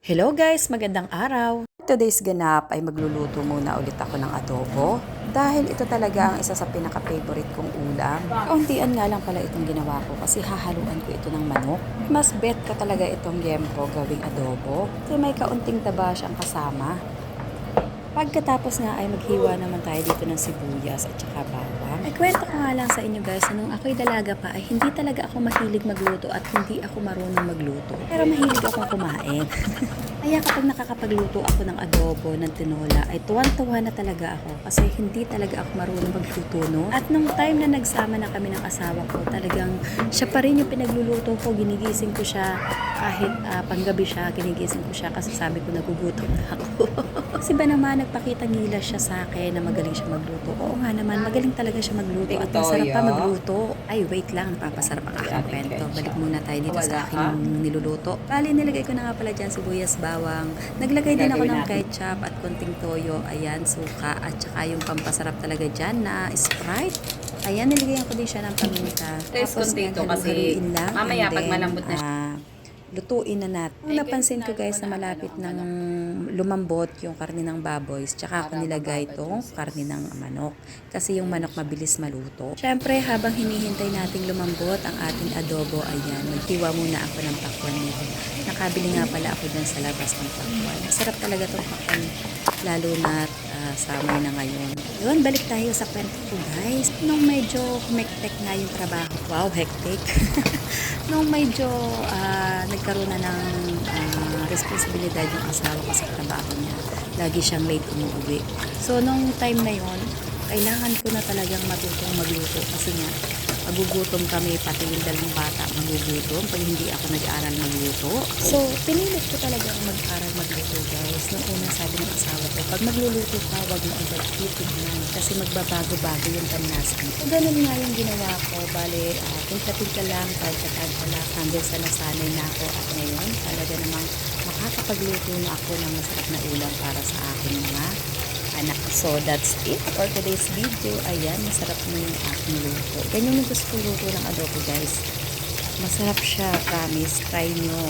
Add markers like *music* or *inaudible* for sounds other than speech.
Hello guys, magandang araw. Today's ganap ay magluluto muna ulit ako ng adobo dahil ito talaga ang isa sa pinaka-favorite kong ulam. Kauntian nga lang pala itong ginawa ko kasi hahaluan ko ito ng manok. Mas bet ko talaga itong yempo gawing adobo kasi may kaunting taba siyang kasama. Pagkatapos nga ay maghiwa naman tayo dito ng sibuyas at saka bawang. Ay kwento ko nga lang sa inyo guys, nung ako'y dalaga pa ay hindi talaga ako mahilig magluto at hindi ako marunong magluto. Pero mahilig akong kumain. *laughs* Kaya kapag nakakapagluto ako ng adobo, ng tinola, ay tuwan-tuwa na talaga ako kasi hindi talaga ako marunong magluto no. At nung time na nagsama na kami ng asawa ko, talagang siya pa rin yung pinagluluto ko, ginigising ko siya kahit ah, panggabi siya, ginigising ko siya kasi sabi ko nagugutom na ako. *laughs* kasi ba naman nagpakita ngila siya sa akin na magaling siya magluto. Oo nga naman, magaling talaga siya magluto at masarap pa magluto. Ay, wait lang, papasarap ang aking kwento. Balik muna tayo dito sa aking niluluto. Bali, nilagay ko na nga pala dyan sibuyas, bawang. Naglagay din ako ng ketchup at konting toyo. Ayan, suka at saka yung pampasarap talaga dyan na Sprite. Ayan, nilagyan ko din siya ng paminta. Taste Tapos, konti ito kasi lang. mamaya And pag then, malambot na siya. ah, lutuin na natin. Ang napansin ko guys na malapit ng lumambot yung karne ng baboy, tsaka ako nilagay itong karne ng manok. Kasi yung manok mabilis maluto. Siyempre, habang hinihintay nating lumambot ang ating adobo, ayan, maghiwa muna ako ng pakwan nito. Nakabili nga pala ako dyan sa labas ng pakwan. Masarap talaga itong pakwan, lalo na uh, summer na ngayon. Yun, balik tayo sa kwento ko guys. Nung medyo humektek nga yung trabaho, wow, hectic. *laughs* nung medyo ah, nagkaroon na ng ah, responsibilidad yung asawa ko sa trabaho niya. Lagi siyang late umuwi. So, nung time na yon kailangan ko na talagang matutong magluto kasi nga, magugutom kami, pati yung dalawang bata magugutom pag hindi ako nag-aaral magluto. So, pinilit ko talagang mag-aral magluto. Sabi ng asawa ko, pag magluluto ka, wag mo agad titignan kasi magbabago-bago yung panlasan. So, ganun nga yung ginawa ko. Bale, uh, tingka-tingka lang, tagka-tagka lang, hanggang sa nasanay na ako at ngayon, talaga namang makakapagluto na ako ng masarap na ulam para sa aking mga anak. So, that's it for today's video. Ayan, masarap na yung aking luto. Ganyan yung gusto luto ng adobo, guys. Masarap siya, promise. Try nyo.